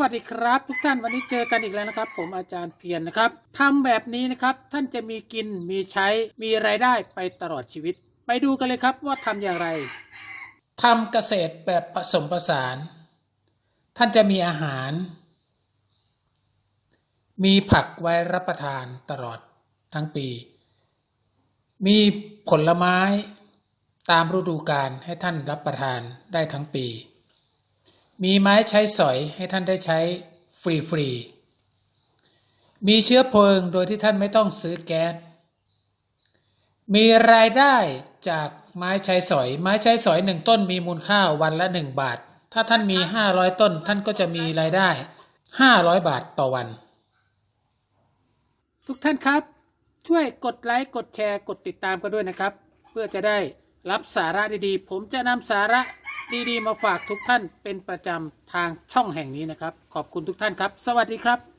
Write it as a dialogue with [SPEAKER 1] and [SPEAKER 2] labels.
[SPEAKER 1] วัสดีครับ ทุกท่านวันนี้เจอกันอีกแล้วนะครับ ผมอาจารย์เพียรนะครับทำแบบนี้นะครับท่านจะมีกินมีใช้มีรายได้ไปตลอดชีวิต ไปดูกันเลยครับว่าทำอย่างไรทำเกษตรแบบผสมผสาน ท่านจะมีอาหาร มีผักไว้รับประทานตลอดทั้งปี มีผลไม้ตามฤดูกาลให้ท่านรับประทานได้ทั้งปี มีไม้ใช้สอยให้ท่านได้ใช้ฟรีฟรีๆ มีเชื้อเพลิงโดยที่ท่านไม่ต้องซื้อแก๊ส มีรายได้จากไม้ใช้สอย ไม้ใช้สอยหนึ่งต้นมีมูลค่าวันละหนึ่งบาท ถ้าท่านมีห้าร้อยต้นท่านก็จะมีรายได้ห้าร้อยบาทต่อวัน ทุกท่านครับ ช่วยกดไลค์กดแชร์กดติดตามกันด้วยนะครับ เพื่อจะได้รับสาระดีๆ ผมจะนำสาระ ดีๆ มาฝากทุกท่านเป็นประจำทางช่องแห่งนี้นะครับ ขอบคุณทุกท่านครับ สวัสดีครับ